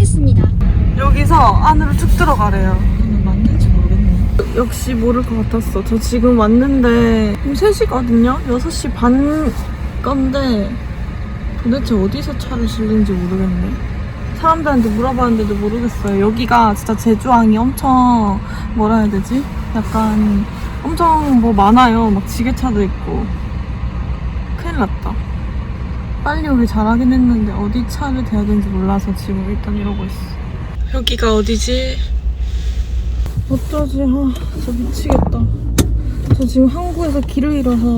도착했습니다. 여기서 안으로 쭉 들어가래요. 맞는지 모르겠네. 역시 모를 것 같았어. 저 지금 왔는데 지금 3시거든요? 6시 반 건데 도대체 어디서 차를 실는지 모르겠네. 사람들한테 물어봤는데도 모르겠어요. 여기가 진짜 제주항이 엄청 뭐라 해야 되지? 약간 엄청 뭐 많아요. 막 지게차도 있고. 빨리 오길 잘하긴 했는데 어디 차를 대야 되는지 몰라서 지금 일단 이러고 있어. 여기가 어디지? 어쩌지? 아, 저 미치겠다. 저 지금 한국에서 길을 잃어서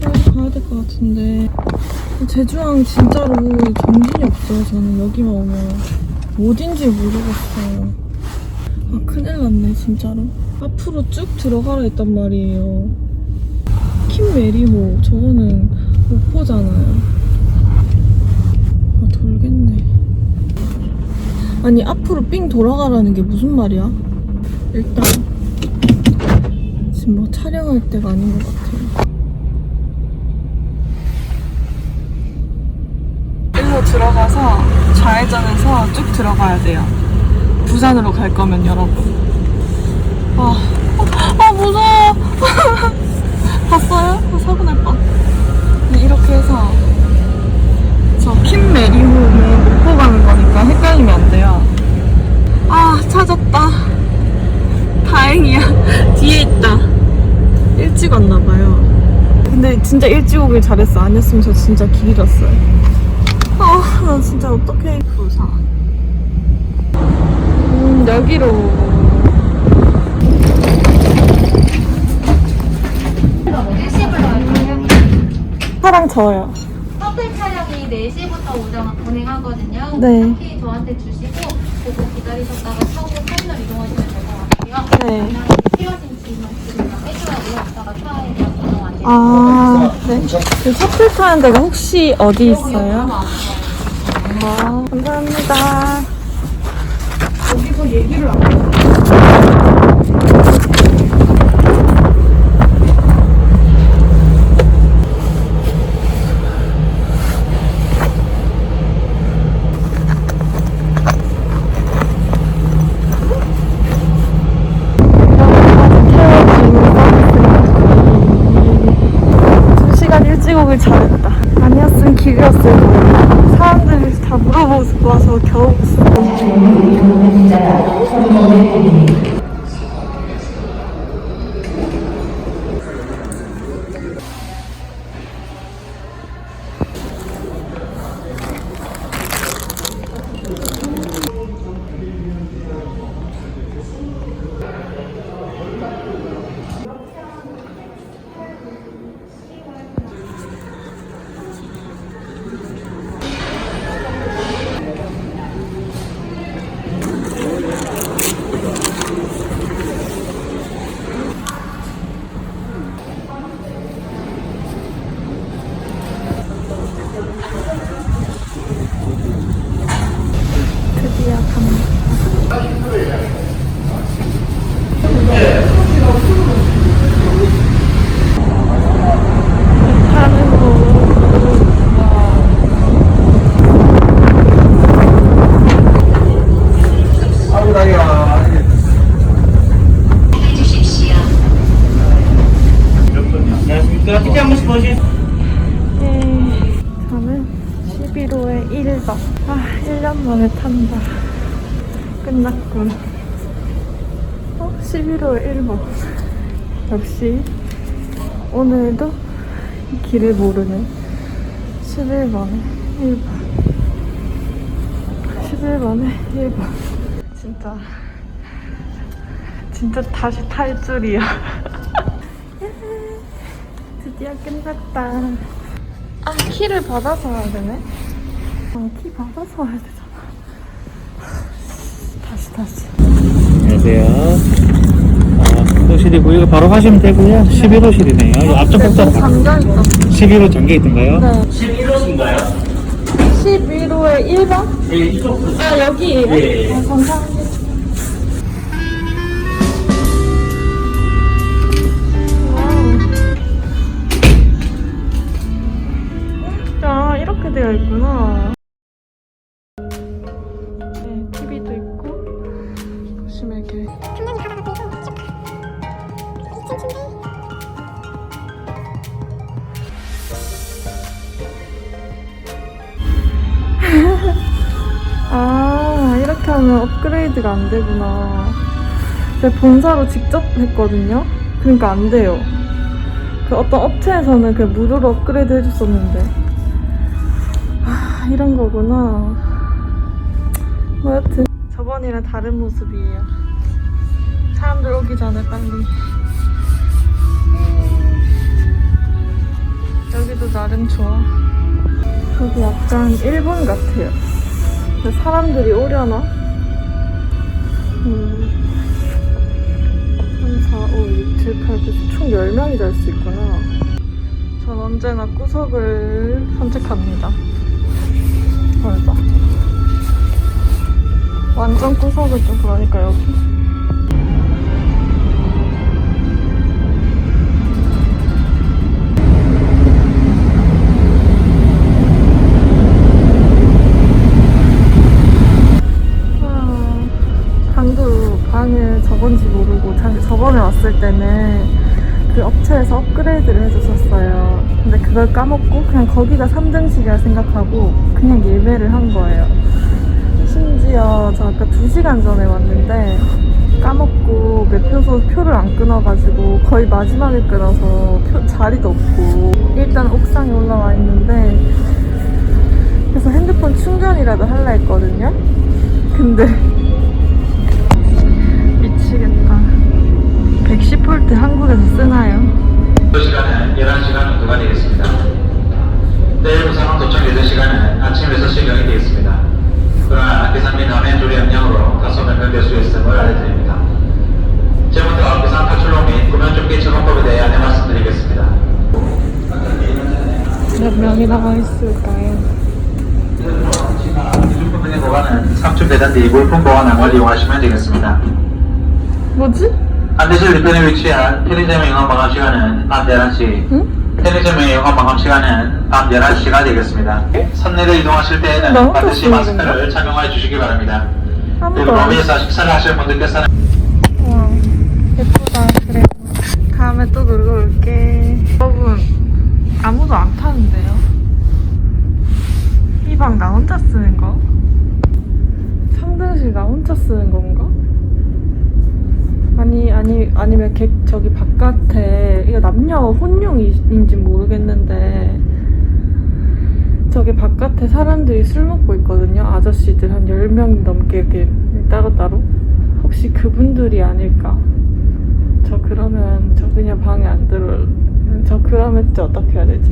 빨리 가야 될 것 같은데 제주항 진짜로 정신이 없어요. 저는 여기만 오면 어딘지 모르겠어요. 아 큰일 났네 진짜로. 앞으로 쭉 들어가라 했단 말이에요. 킴 메리호 저거는 목포잖아요. 아 돌겠네. 아니 앞으로 삥 돌아가라는 게 무슨 말이야? 일단 지금 뭐 촬영할 때가 아닌 것 같아요. 일로 들어가서 좌회전해서 쭉 들어가야 돼요. 부산으로 갈 거면 여러분. 아, 아 무서워. 봤어요? 아, 사고 날 뻔. 네, 이렇게 해서 저 킴 메리홈에 목포 가는 거니까 헷갈리면 안 돼요. 아, 찾았다. 다행이야. 뒤에 있다. 일찍 왔나 봐요. 근데 진짜 일찍 오길 잘했어. 아니었으면 저 진짜 길 잃었어요. 아, 나 진짜 어떡해. 부산. 음, 여기로. 저요. 커플 촬영이 4시부터 오전 운행하거든요. 네. 키 저한테 주시고 보고 기다리셨다가 타고 터미널 이동하시면 될 것 같아요. 네. 필요하신 질문 차에 대한 안 아, 네. 그 셔틀 타는 데가 혹시 어디 있어요? 아, 감사합니다. 여기서 얘기를 안 해. 보시 네, 저는 11호에 1박. 아, 1년 만에 탄다. 끝났군. 어? 11호에 1박. 역시, 오늘도 이 길을 모르네. 11번에 1박. 11번에 1박. 진짜, 진짜 다시 탈 줄이야. 드디어 끝났다. 아, 키를 받아서 와야 되네? 아, 키 받아서 와야 되잖아. 다시, 다시. 안녕하세요. 아, 호실이고 이거 바로 하시면 되고요. 11호실이네요. 이 앞쪽 복도 잠겨있다. 11호 잠겨 있던가요? 네. 11호신가요? 11호에 1번? 네, 이쪽 아, 여기에요? 네. 아, 감사합니다. 되어 있구나. 네, TV도 있고 보시면 이렇게. 정면이 바다가 보이고 쭉 2층 침대. 아 이렇게 하면 업그레이드가 안 되구나. 제가 본사로 직접 했거든요? 그러니까 안 돼요. 그 어떤 업체에서는 그 무료로 업그레이드 해줬었는데. 아, 이런 거구나. 뭐 여튼. 저번이랑 다른 모습이에요. 사람들 오기 전에 빨리. 여기도 나름 좋아. 여기 약간 일본 같아요. 사람들이 오려나? 음. 3, 4, 5, 6, 7, 8, 9, 10, 총 10명이 잘 수 있구나. 전 언제나 구석을 선택합니다. 맞아. 완전 구석은 좀 그러니까 여기. 아, 방도 방을 저건지 모르고 자- 저번에 왔을 때는 그 업체에서 업그레이드를. 근데 그걸 까먹고 그냥 거기가 3등씩이라 생각하고 그냥 예매를 한 거예요. 심지어 저 아까 2시간 전에 왔는데 까먹고 매표소 표를 안 끊어가지고 거의 마지막에 끊어서 표- 자리도 없고 일단 옥상에 올라와 있는데 그래서 핸드폰 충전이라도 할라 했거든요. 근데 예정 시간은 아침 6시 경이 되겠습니다. 그러나 계산및 남해 조리 역량으로 다소 변경될 수 있음을 알려드립니다. 지금부터 부산 탈출로 및 구면조끼 처방법에 대해 안내 말씀드리겠습니다. 몇 명이 나가 있을까요? 기준품의 보관은 상추 배단지 물품 보관함을 이용하시면 되겠습니다. 뭐지? 안대실 뒤편에 위치한 편의점의 영업 마감 시간은 밤 11시, 응? 편의점의 영업 마감 시간은 밤 11시가 되겠습니다. 선내를 이동하실 나 때에는 반드시 마스크를 착용해 주시기 바랍니다. 그리고 로비에서 식사를 하실 분들께서는 와 예쁘다 그래 다음에 또 놀러 올게 여러분 아무도 안 타는데요? 이 방 나 혼자 쓰는 거? 상등실 나 혼자 쓰는 건가? 아니 아니 아니면 객 저기 바깥에 이거 남녀 혼용인지 모르겠는데 저기 바깥에 사람들이 술 먹고 있거든요. 아저씨들 한 10명 넘게 이렇게 따로따로. 혹시 그분들이 아닐까? 저 그러면 저 그냥 방에 안 들어 저 그러면 진짜 어떻게 해야 되지?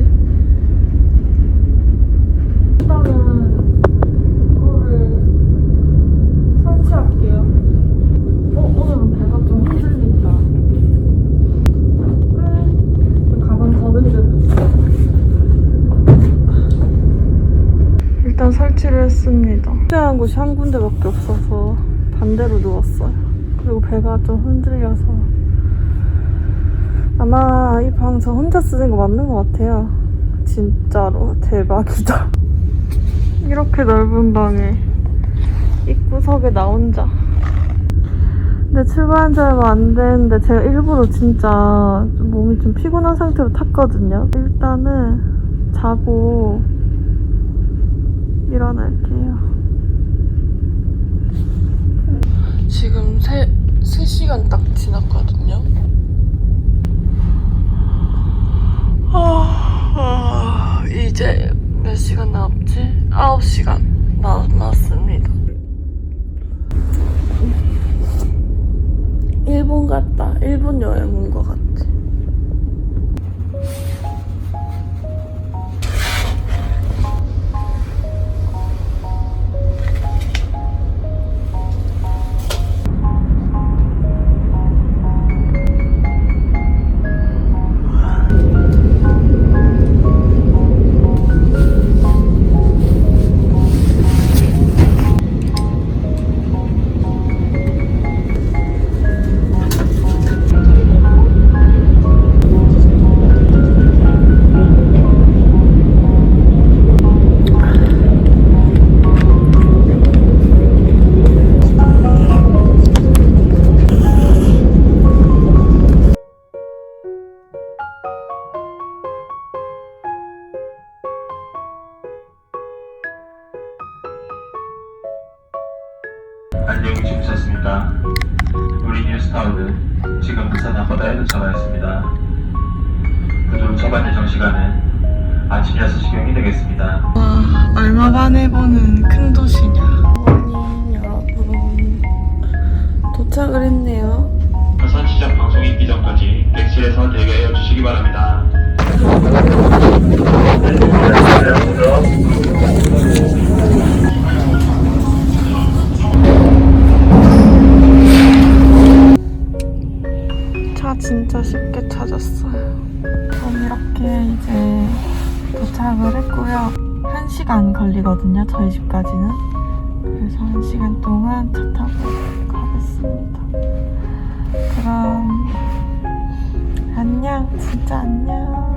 일단은 이거를 설치할게요 어? 오늘은 배가 좀 흔들린다 그래 가방 더듬는 일단 설치를 필요한 곳이 한 군데밖에 없어서 반대로 누웠어요. 그리고 배가 좀 흔들려서. 아마 이 방 저 혼자 쓰는 거 맞는 것 같아요. 진짜로. 대박이다. 이렇게 넓은 방에 입구석에 나 혼자. 근데 출발한 지 얼마 안 됐는데 제가 일부러 진짜 좀 몸이 좀 피곤한 상태로 탔거든요. 일단은 자고 일어날게요 지금 3, 3시간 딱 지났거든요 아, 이제 몇 시간 남았지? 9시간 남았습니다. 일본 같다. 일본 여행 온 것 같아. 도착하였습니다. 그중 저반 예정 시간은 아침 6시경이 되겠습니다. 와, 얼마 만에 보는 큰 도시냐. 어머니, 여러분. 도착을 했네요. 부산 시장 방송 있기 전까지 객실에서 대기하여 주시기 바랍니다. 1시간 걸리거든요, 저희 집까지는. 그래서 1시간 동안 차 타고 가겠습니다. 그럼 안녕, 진짜 안녕.